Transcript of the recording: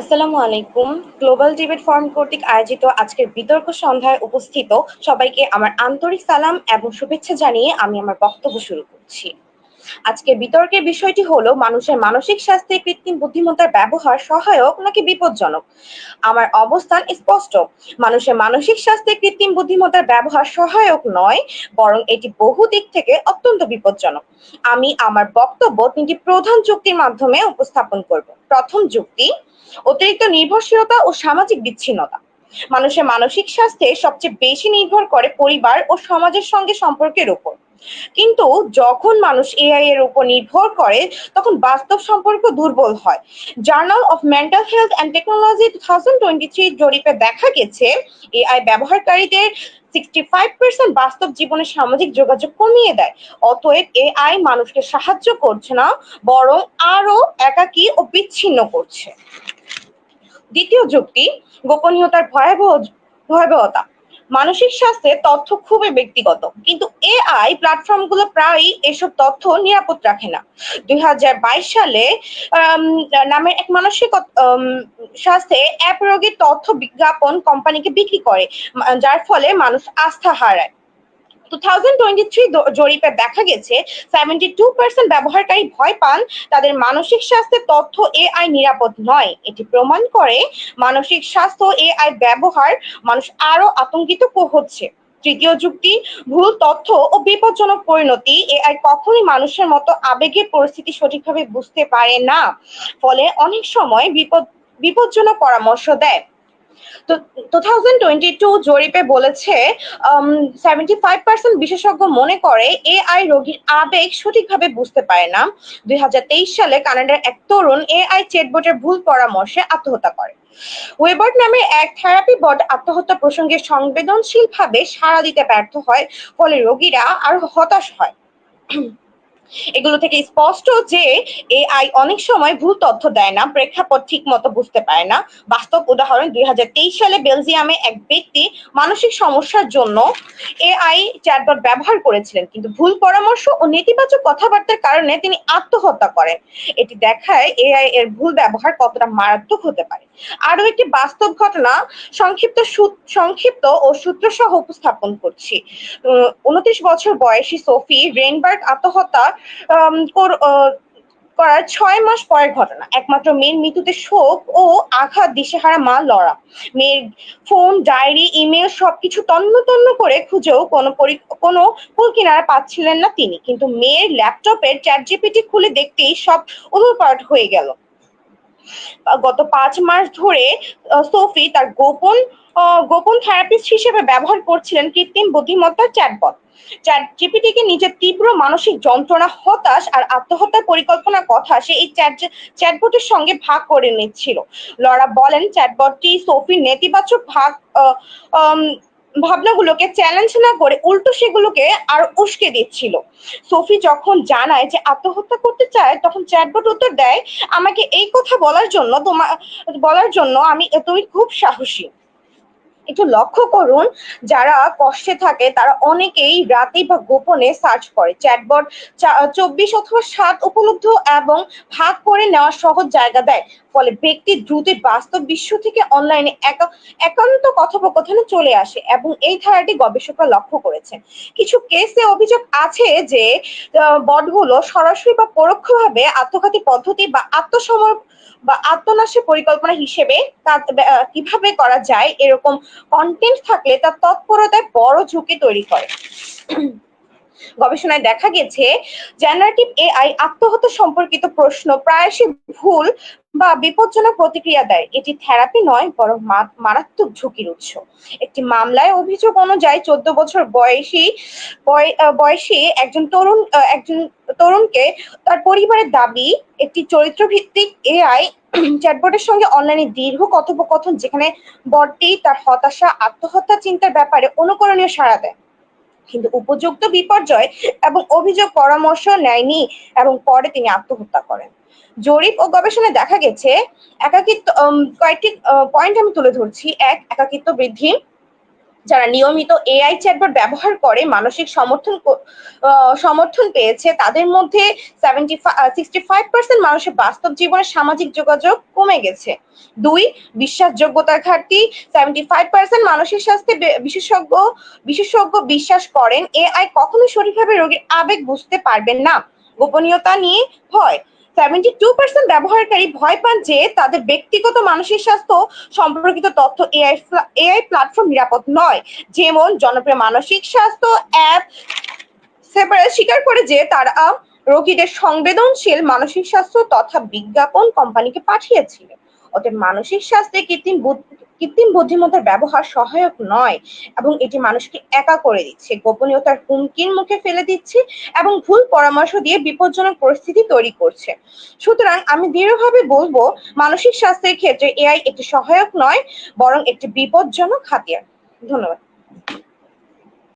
আসসালামু আলাইকুম। Global debate form কর্তৃক আয়োজিত আজকের বিতর্ক সন্ধ্যায় উপস্থিত সবাইকে আমার আন্তরিক সালাম এবং শুভেচ্ছা জানিয়ে আমি আমার বক্তব্য শুরু করছি। আজকে বিতর্কের বিষয়টি হলো, মানুষের মানসিক স্বাস্থ্যে কৃত্রিম বুদ্ধিমত্তার ব্যবহার সহায়ক নাকি বিপজ্জনক? আমার অবস্থান স্পষ্ট। মানুষের মানসিক স্বাস্থ্যে কৃত্রিম বুদ্ধিমত্তার ব্যবহার সহায়ক নয়, বরং এটি বহু দিক থেকে অত্যন্ত বিপজ্জনক। আমি আমার বক্তব্য তিনটি প্রধান যুক্তির মাধ্যমে উপস্থাপন করব। প্রথম যুক্তি, অতিরিক্ত নির্ভরশীলতা ও সামাজিক বিচ্ছিন্নতা। মানুষের মানসিক স্বাস্থ্যে সবচেয়ে বেশি নির্ভর করে পরিবার ও সমাজের সঙ্গে সম্পর্কের উপর। কিন্তু যখন মানুষ এআই এর উপর নির্ভর করে, তখন বাস্তব সম্পর্ক দুর্বল হয়। Journal of mental health and technology two thousand twenty three জরিপে দেখা গেছে এআই ব্যবহারকারীদের সিক্সটি ফাইভ পার্সেন্ট বাস্তব জীবনে সামাজিক যোগাযোগ কমিয়ে দেয়। অতএব এআই মানুষকে সাহায্য করছে না, বরং আরও একাকী ও বিচ্ছিন্ন করছে। দ্বিতীয় যুক্তি, গোপনীয়তার ভয়াবহ ভয়াবহতা। মানসিক স্বাস্থ্যের তথ্য খুবই ব্যক্তিগত। কিন্তু এআই প্ল্যাটফর্মগুলো প্রায়ই এসব তথ্য নিরাপদ রাখে না। দুই হাজার বাইশ সালে নামের এক মানসিক স্বাস্থ্যে অ্যাপ রোগীর তথ্য বিজ্ঞাপন কোম্পানিকে বিক্রি করে যার ফলে মানুষ আস্থা হারায়। টু থাউজেন্ড টোয়েন্টি থ্রি জরিপে দেখা গেছে সেভেন্টি টু পার্সেন্ট ব্যবহারকারী ভয় পান তাদের মানসিক স্বাস্থ্যের তথ্য এআই নিরাপদ নয়। এটি প্রমাণ করে মানসিক স্বাস্থ্য এআই ব্যবহার মানুষ আরও আতঙ্কিত হচ্ছে। তৃতীয় যুক্তি, ভুল তথ্য ও বিপজ্জনক পরিণতি এআই কখনই মানুষের মতো আবেগের পরিস্থিতি সঠিকভাবে বুঝতে পারে না। ফলে অনেক সময় বিপদ বিপজ্জনক পরামর্শ দেয়। টু থাউজেন্ড টোয়েন্টি টু জরিপে বলেছে সেভেন্টি ফাইভ পার্সেন্ট বিশেষজ্ঞ মনে করে এআই রোগীর আবেগ সঠিকভাবে বুঝতে পারে না। দুই হাজার তেইশ সালে কানাডার এক তরুণ এআই চেটবোটের ভুল পরামর্শে আত্মহত্যা করে। ওয়েবার্ট নামে এক থেরাপি বট আত্মহত্যা প্রসঙ্গে সংবেদনশীলভাবে সাড়া দিতে ব্যর্থ হয়, ফলে রোগীরা আরও হতাশ হয়। এগুলো থেকে স্পষ্ট যে এআই অনেক সময় ভুল তথ্য দেয় না, প্রেক্ষাপট ঠিক মতো বুঝতে পারে না। বাস্তব উদাহরণ, দুই হাজার তেইশ সালে বেলজিয়ামে এক ব্যক্তি মানসিক সমস্যার জন্য এআই চ্যাটবট ব্যবহার করেছিলেন, কিন্তু ভুল পরামর্শ ও নেতিবাচক কথাবার্তার কারণে তিনি আত্মহত্যা করেন। এটি দেখায় এআই এর ভুল ব্যবহার কতটা মারাত্মক হতে পারে। আরও একটি বাস্তব ঘটনা সংক্ষিপ্ত সংক্ষিপ্ত ও সূত্র সহ উপস্থাপন করছি। উনত্রিশ বছর বয়সী সোফি রেনবার্গ আত্মহত্যা করার ছয় মাস পরের ঘটনা। একমাত্র মেয়ের মৃত্যুতে শোক ও আঘাত দিশেহারা মা লড়া মেয়ের ফোন, ডায়েরি, ইমেল সবকিছু তন্ন তন্ন করে খুঁজেও কোনো কোনো কুল কিনারা পাচ্ছিলেন না তিনি। কিন্তু মেয়ের ল্যাপটপের চ্যাট জিপিটি খুলে দেখতেই সব উলটপালট হয়ে গেল। গত পাঁচ মাস ধরে সোফি তার গোপন গোপন থেরাপিস্ট হিসেবে ব্যবহার করছিলেন কৃত্রিম বুদ্ধিমত্তার চ্যাটবট চ্যাট জিপিটিকে নিজের তীব্র মানসিক যন্ত্রণা, হতাশ আর আত্মহত্যার পরিকল্পনার কথা সে এই চ্যাট চ্যাটবটের সঙ্গে ভাগ করে নিচ্ছিল। লরা বলেন চ্যাটবটটি সোফির নেতিবাচক ভাগ ভাবনাগুলোকে চ্যালেঞ্জ না করে উল্টো সেগুলোকে আর উস্কে দিচ্ছিল। সোফি যখন জানায় যে আত্মহত্যা করতে চায়, তখন চ্যাটবট উত্তর দেয়, আমাকে এই কথা বলার জন্য তোমার বলার জন্য আমি তুমি খুব সাহসী। একটু লক্ষ্য করুন, যারা কষ্টে থাকে তারা অনেকেই রাতে বা গোপনে সার্চ করে। চ্যাটবট চব্বিশ অথবা সাত উপলব্ধ এবং ভাগ করে নেওয়ার সহজ জায়গা দেয়। ফলে ব্যক্তি দ্রুত বাস্তব বিশ্ব থেকে অনলাইনে একান্ত কথোপকথনে চলে আসে এবং এই ধারাটি গবেষকরা লক্ষ্য করেছেন। কিছু কেসে অভিযোগ আছে যে বটগুলো সরাসরি বা পরোক্ষভাবে আত্মঘাতী পদ্ধতি বা আত্মসমর্পণ বা আত্মনাশের পরিকল্পনা হিসেবে কীভাবে করা যায়, এরকম কন্টেন্ট থাকলে তার তৎপরতায় বড় ঝুঁকি তৈরি করে। গবেষণায় দেখা গেছে জেনারেটিভ এআই আত্মহত্যা সম্পর্কিত প্রশ্ন প্রায়শই ভুল বা বিপজ্জনক প্রতিক্রিয়া দেয়। এটি থেরাপি নয়, বরং মারাত্মক ঝুঁকির উৎস। একটি মামলায় অভিযোগ অনুযায়ী চোদ্দ বছর বয়সী বয়সী একজন তরুণ একজন তরুণকে তার পরিবারের দাবি, একটি চরিত্র ভিত্তিক এআই চ্যাটবটের সঙ্গে অনলাইনে দীর্ঘ কথোপকথন যেখানে বটটি তার হতাশা আত্মহত্যা চিন্তার ব্যাপারে অনুকরণীয় সাড়া দেয়। কিন্তু উপযুক্ত বিপর্যয় এবং অভিযোগ পরামর্শ নেয়নি এবং পরে তিনি আত্মহত্যা করেন। জরিপ ও গবেষণায় দেখা গেছে, একাকিত্ব কয়েকটি পয়েন্ট আমি তুলে ধরছি। এক, একাকিত্ব বৃদ্ধি। যারা নিয়মিত এআই চ্যাটবট ব্যবহার করে মানসিক সমর্থন সমর্থন পেয়েছে, তাদের মধ্যে সেভেন্টি সিক্সটি ফাইভ পার্সেন্ট মানুষের বাস্তব জীবনে সামাজিক যোগাযোগ কমে গেছে। দুই, বিশ্বাসযোগ্যতার ঘাটতি সেভেন্টি ফাইভ পার্সেন্ট মানসিক স্বাস্থ্যে বিশেষজ্ঞ বিশেষজ্ঞ বিশ্বাস করেন এআই কখনো সঠিকভাবে রোগীর আবেগ বুঝতে পারবেন না। গোপনীয়তা নিয়ে ভয়। সেভেন্টি টু পার্সেন্ট ব্যবহারকারী ভয় পান যে তাদের ব্যক্তিগত মানসিক স্বাস্থ্য সম্পর্কিত তথ্য এআই এআই প্ল্যাটফর্ম নিরাপদ নয়। যেমন জনপ্রিয় মানসিক স্বাস্থ্য অ্যাপ সেপারে স্বীকার করে যে তারা রোগীদের সংবেদনশীল মানসিক স্বাস্থ্য তথা বিজ্ঞাপন কোম্পানিকে পাঠিয়েছিল। অতএব মানসিক স্বাস্থ্যে কৃত্রিম কৃত্রিম বুদ্ধিমত্তার ব্যবহার সহায়ক নয় এবং এটি মানুষকে একা করে দিচ্ছে। গোপনীয়তার হুমকির মুখে ফেলে দিচ্ছে এবং ভুল পরামর্শ দিয়ে বিপজ্জনক পরিস্থিতি তৈরি করছে। সুতরাং আমি দৃঢ়ভাবে বলব, মানসিক স্বাস্থ্যের ক্ষেত্রে এআই একটি সহায়ক নয়, বরং একটি বিপজ্জনক হাতিয়ার। ধন্যবাদ।